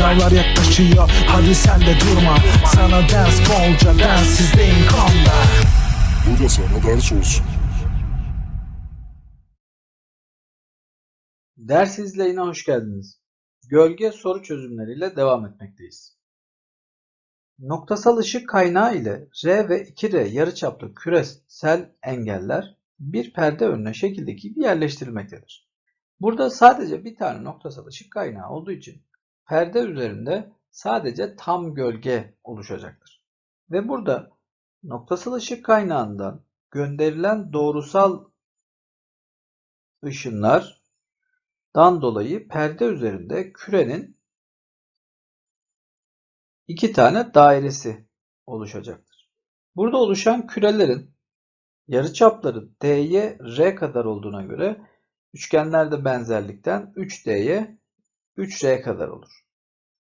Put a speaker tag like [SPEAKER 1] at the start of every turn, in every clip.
[SPEAKER 1] Sınavlar yaklaşıyor hadi sen de durma Sana ders bolca densizliğin konda
[SPEAKER 2] Bu da sana ders olsun.
[SPEAKER 3] Ders izleyine hoş geldiniz. Gölge soru çözümleriyle devam etmekteyiz. Noktasal ışık kaynağı ile R ve 2R yarıçaplı küresel engeller bir perde önüne şekildeki gibi yerleştirilmektedir. Burada sadece bir tane noktasal ışık kaynağı olduğu için perde üzerinde sadece tam gölge oluşacaktır. Ve burada noktasal ışık kaynağından gönderilen doğrusal ışınlar dan dolayı perde üzerinde kürenin iki tane dairesi oluşacaktır. Burada oluşan kürelerin yarıçapları D'ye R kadar olduğuna göre üçgenlerde benzerlikten 3D'ye 3R kadar olur.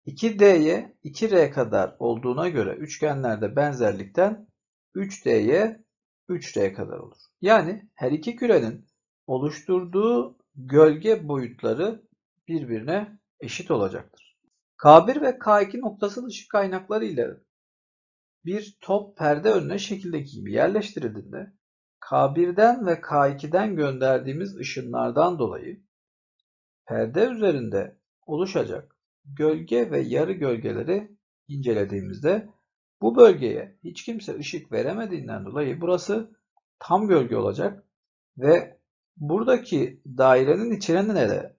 [SPEAKER 3] 2D'ye 2R kadar olduğuna göre üçgenlerde benzerlikten 3D'ye 3R kadar olur. Yani her iki kürenin oluşturduğu gölge boyutları birbirine eşit olacaktır. K1 ve K2 noktasal ışık kaynakları ile bir top perde önüne şekildeki gibi yerleştirildiğinde K1'den ve K2'den gönderdiğimiz ışınlardan dolayı perde üzerinde oluşacak gölge ve yarı gölgeleri incelediğimizde bu bölgeye hiç kimse ışık veremediğinden dolayı burası tam gölge olacak ve buradaki dairenin içine de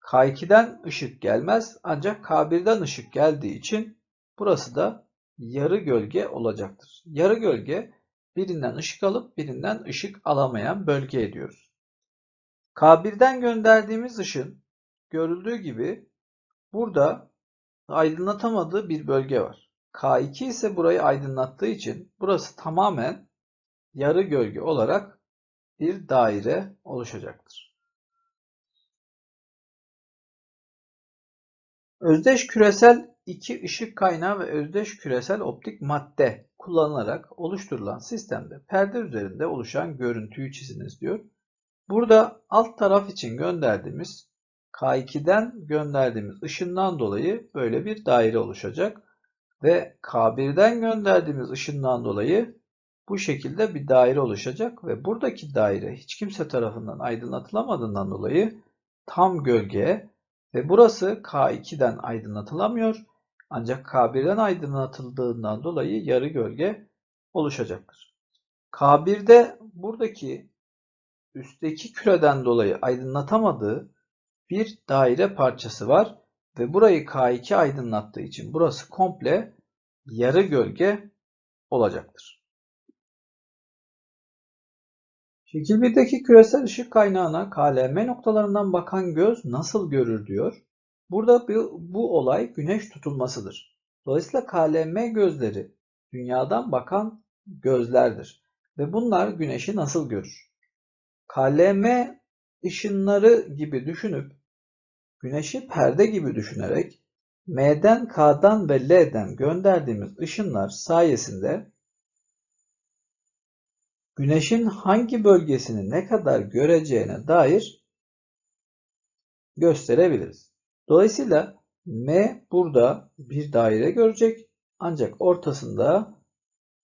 [SPEAKER 3] K2'den ışık gelmez ancak K1'den ışık geldiği için burası da yarı gölge olacaktır. Yarı gölge birinden ışık alıp birinden ışık alamayan bölge ediyoruz. K1'den gönderdiğimiz ışın görüldüğü gibi burada aydınlatamadığı bir bölge var. K2 ise burayı aydınlattığı için burası tamamen yarı gölge olarak bir daire oluşacaktır. Özdeş küresel iki ışık kaynağı ve özdeş küresel optik madde kullanılarak oluşturulan sistemde perde üzerinde oluşan görüntüyü çiziniz diyor. Burada alt taraf için gönderdiğimiz K2'den gönderdiğimiz ışından dolayı böyle bir daire oluşacak. Ve K1'den gönderdiğimiz ışından dolayı bu şekilde bir daire oluşacak. Ve buradaki daire hiç kimse tarafından aydınlatılamadığından dolayı tam gölge. Ve burası K2'den aydınlatılamıyor. Ancak K1'den aydınlatıldığından dolayı yarı gölge oluşacaktır. K1'de buradaki üstteki küreden dolayı aydınlatamadığı bir daire parçası var ve burayı K2 aydınlattığı için burası komple yarı gölge olacaktır. Şekil 1'deki küresel ışık kaynağına KLM noktalarından bakan göz nasıl görür diyor. Burada bu, bu olay güneş tutulmasıdır. Dolayısıyla KLM gözleri dünyadan bakan gözlerdir. Ve bunlar güneşi nasıl görür? KLM ışınları gibi düşünüp güneşi perde gibi düşünerek M'den, K'dan ve L'den gönderdiğimiz ışınlar sayesinde güneşin hangi bölgesini ne kadar göreceğine dair gösterebiliriz. Dolayısıyla M burada bir daire görecek ancak ortasında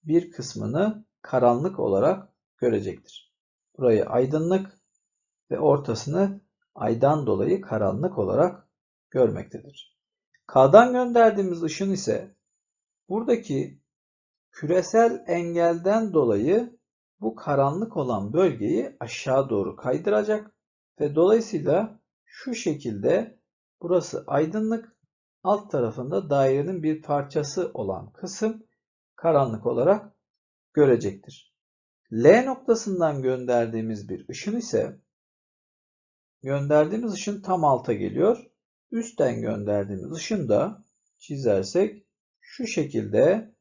[SPEAKER 3] bir kısmını karanlık olarak görecektir. Burayı aydınlık ve ortasını aydan dolayı karanlık olarak görmektedir. K'dan gönderdiğimiz ışın ise buradaki küresel engelden dolayı bu karanlık olan bölgeyi aşağı doğru kaydıracak ve dolayısıyla şu şekilde burası aydınlık, alt tarafında dairenin bir parçası olan kısım karanlık olarak görecektir. L noktasından gönderdiğimiz bir ışın ise gönderdiğimiz ışın tam alta geliyor. Üstten gönderdiğimiz ışın da çizersek şu şekilde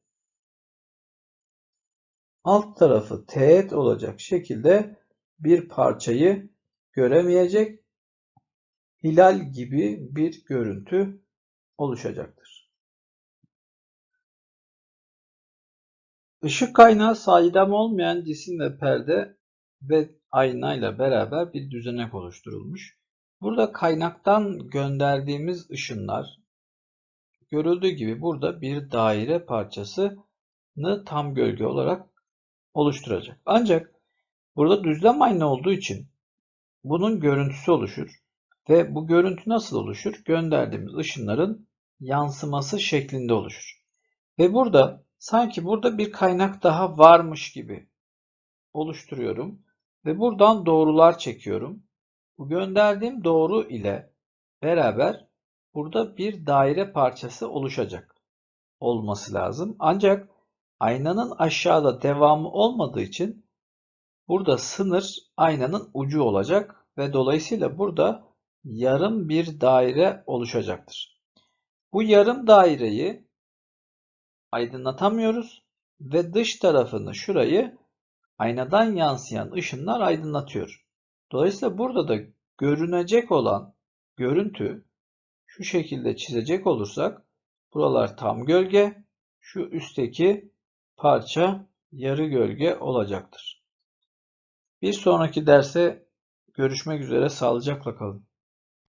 [SPEAKER 3] alt tarafı teğet olacak şekilde bir parçayı göremeyecek hilal gibi bir görüntü oluşacaktır. Işık kaynağı saydam olmayan cisim ve perde ve aynayla beraber bir düzenek oluşturulmuş. Burada kaynaktan gönderdiğimiz ışınlar görüldüğü gibi burada bir daire parçasını tam gölge olarak oluşturacak. Ancak burada düzlem aynı olduğu için bunun görüntüsü oluşur. Ve bu görüntü nasıl oluşur? Gönderdiğimiz ışınların yansıması şeklinde oluşur. Ve burada sanki burada bir kaynak daha varmış gibi oluşturuyorum. Ve buradan doğrular çekiyorum. Bu gönderdiğim doğru ile beraber burada bir daire parçası oluşacak olması lazım. Ancak aynanın aşağıda devamı olmadığı için burada sınır aynanın ucu olacak ve dolayısıyla burada yarım bir daire oluşacaktır. Bu yarım daireyi aydınlatamıyoruz ve dış tarafını şurayı aynadan yansıyan ışınlar aydınlatıyor. Dolayısıyla burada da görünecek olan görüntü şu şekilde çizecek olursak buralar tam gölge, şu üstteki parça yarı gölge olacaktır. Bir sonraki derse görüşmek üzere sağlıcakla kalın.